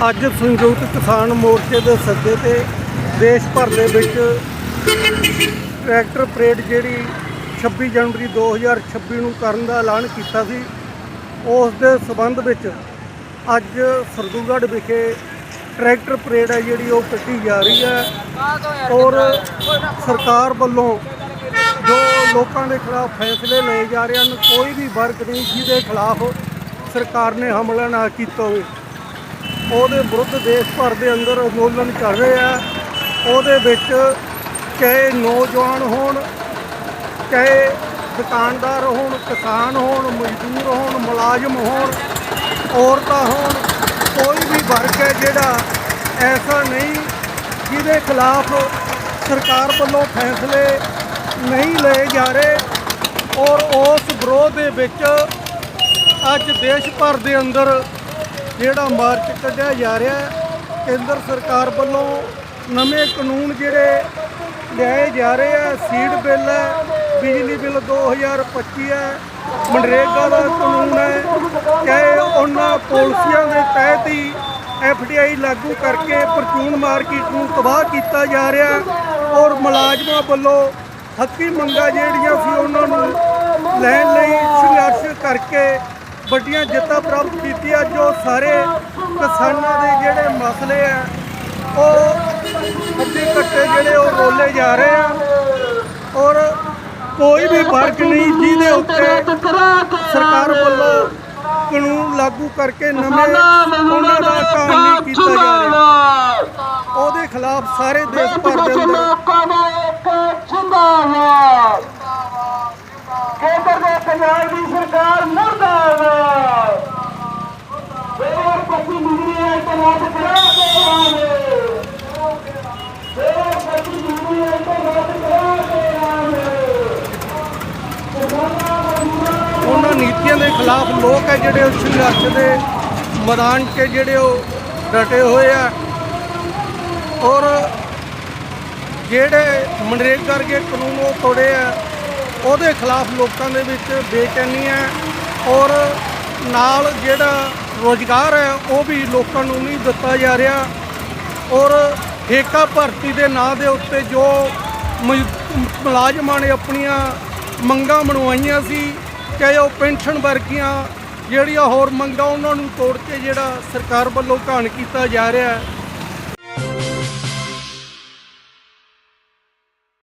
ਅੱਜ ਸੰਯੁਕਤ ਕਿਸਾਨ ਮੋਰਚੇ ਦੇ ਸੱਦੇ ਤੇ ਦੇਸ਼ ਭਰ ਦੇ ਵਿੱਚ ਟਰੈਕਟਰ ਪਰੇਡ ਜਿਹੜੀ 26 ਜਨਵਰੀ 2026 ਨੂੰ ਕਰਨ ਦਾ ਐਲਾਨ ਕੀਤਾ ਸੀ, ਉਸ ਦੇ ਸਬੰਧ ਵਿੱਚ ਅੱਜ ਸਰਦੂਗੜ੍ਹ ਵਿਖੇ ਟਰੈਕਟਰ ਪਰੇਡ ਹੈ ਜਿਹੜੀ ਉਹ ਕੱਢੀ ਜਾ ਰਹੀ ਹੈ ਔਰ ਸਰਕਾਰ ਵੱਲੋਂ ਜੋ ਲੋਕਾਂ ਦੇ ਖਿਲਾਫ ਫੈਸਲੇ ਲਏ ਜਾ ਰਹੇ ਹਨ, ਕੋਈ ਵੀ ਵਰਗ ਨਹੀਂ ਜਿਹਦੇ ਖਿਲਾਫ ਸਰਕਾਰ ਨੇ ਹਮਲਾ ਨਾ ਕੀਤਾ ਹੋਵੇ। ਉਹਦੇ ਵਿਰੁੱਧ ਦੇਸ਼ ਭਰ ਦੇ ਅੰਦਰ ਅੰਦੋਲਨ ਚੱਲ ਰਹੇ ਆ ਉਹਦੇ ਵਿੱਚ ਚਾਹੇ ਨੌਜਵਾਨ ਹੋਣ, ਚਾਹੇ ਦੁਕਾਨਦਾਰ ਹੋਣ, ਕਿਸਾਨ ਹੋਣ, ਮਜ਼ਦੂਰ ਹੋਣ, ਮੁਲਾਜ਼ਮ ਹੋਣ, ਔਰਤਾਂ ਹੋਣ, ਕੋਈ ਵੀ ਵਰਗ ਹੈ ਜਿਹੜਾ ਐਸਾ ਨਹੀਂ ਜਿਹਦੇ ਖਿਲਾਫ ਸਰਕਾਰ ਵੱਲੋਂ ਫੈਸਲੇ ਨਹੀਂ ਲਏ ਜਾ ਰਹੇ ਔਰ ਉਸ ਵਿਰੋਧ ਦੇ ਵਿੱਚ ਅੱਜ ਦੇਸ਼ ਭਰ ਦੇ ਅੰਦਰ ਜਿਹੜਾ ਮਾਰਚ ਕੱਢਿਆ ਜਾ ਰਿਹਾ ਕੇਂਦਰ ਸਰਕਾਰ ਵੱਲੋਂ ਨਵੇਂ ਕਾਨੂੰਨ ਜਿਹੜੇ ਲਿਆਏ ਜਾ ਰਹੇ ਆ ਸੀਡ ਬਿੱਲ ਹੈ, ਬਿਜਲੀ ਬਿੱਲ 2025 ਹੈ, ਮਨਰੇਗਾ ਦਾ ਕਾਨੂੰਨ ਹੈ, ਚਾਹੇ ਉਹਨਾਂ ਪਾਲਿਸੀਆਂ ਦੇ ਤਹਿਤ ਹੀ ਐਫਡੀਆਈ ਲਾਗੂ ਕਰਕੇ ਪਰਚੂਨ ਮਾਰਕੀਟ ਨੂੰ ਤਬਾਹ ਕੀਤਾ ਜਾ ਰਿਹਾ ਔਰ ਮੁਲਾਜ਼ਮਾਂ ਵੱਲੋਂ ਹੱਕੀ ਮੰਗਾਂ ਜਿਹੜੀਆਂ ਸੀ ਉਹਨਾਂ ਨੂੰ ਲੈਣ ਲਈ ਸੰਘਰਸ਼ ਕਰਕੇ ਵੱਡੀਆਂ ਜਿੱਤਾਂ ਪ੍ਰਾਪਤ ਕੀਤੀਆਂ ਜੋ ਸਾਰੇ ਕਿਸਾਨਾਂ ਦੇ ਜਿਹੜੇ ਮਸਲੇ ਆ ਉਹ ਅੱਧੇ ਘੱਟੇ ਜਿਹੜੇ ਉਹ ਰੋਲੇ ਜਾ ਰਹੇ ਆ। ਔਰ ਕੋਈ ਵੀ ਵਰਗ ਨਹੀਂ ਜਿਹਦੇ ਉੱਤੇ ਸਰਕਾਰ ਵੱਲੋਂ ਕਾਨੂੰਨ ਲਾਗੂ ਕਰਕੇ ਨਵੇਂ ਉਹਨਾਂ ਦਾ ਕਾਨੂੰਨ ਕੀਤਾ ਜਾ ਰਿਹਾ। ਉਹਦੇ ਖਿਲਾਫ ਸਾਰੇ ਦੇਸ਼ ਭਰ ਦੇ ਅੰਦਰ ਕੇਂਦਰ ਦੇ ਪੰਜਾਬ ਦੀ ਸਰਕਾਰ ਮੁਰਦਾਬਾਦ ਫੇਰ ਪੱਤੀ ਮਿਲਣੀ ਹੈ ਤਾਂ ਰਾਤ ਕਰਾ ਕੇ ਆਵੇ ਫੇਰ ਪੱਤੀ ਮਿਲਣੀ ਹੈ ਤਾਂ ਰਾਤ ਕਰਾ ਕੇ ਆਵੇ ਉਹਨਾਂ ਨੀਤੀਆਂ ਦੇ ਖਿਲਾਫ ਲੋਕ ਹੈ ਜਿਹੜੇ ਉਸ ਸੰਘਰਸ਼ ਦੇ ਮੈਦਾਨ 'ਚ ਜਿਹੜੇ ਉਹ ਡਟੇ ਹੋਏ ਆ। ਔਰ ਜਿਹੜੇ ਮਨਰੇਗਾ ਵਰਗੇ ਕਾਨੂੰਨ ਉਹ ਤੋੜੇ ਆ, ਉਹਦੇ ਖਿਲਾਫ ਲੋਕਾਂ ਦੇ ਵਿੱਚ ਬੇਚੈਨੀ ਹੈ ਔਰ ਨਾਲ ਜਿਹੜਾ ਰੋਜ਼ਗਾਰ ਹੈ, ਉਹ ਵੀ ਲੋਕਾਂ ਨੂੰ ਨਹੀਂ ਦਿੱਤਾ ਜਾ ਰਿਹਾ। ਔਰ ਠੇਕਾ ਭਰਤੀ ਦੇ ਨਾਂ ਦੇ ਉੱਤੇ ਜੋ ਮੁਲਾਜ਼ਮਾਂ ਨੇ ਆਪਣੀਆਂ ਮੰਗਾਂ ਬਣਵਾਈਆਂ ਸੀ ਚਾਹੇ ਉਹ ਪੈਨਸ਼ਨ ਵਰਗੀਆਂ ਜਿਹੜੀਆਂ ਹੋਰ ਮੰਗਾਂ ਉਹਨਾਂ ਨੂੰ ਤੋੜ ਕੇ ਜਿਹੜਾ ਸਰਕਾਰ ਵੱਲੋਂ ਘਾਣ ਕੀਤਾ ਜਾ ਰਿਹਾ ਹੈ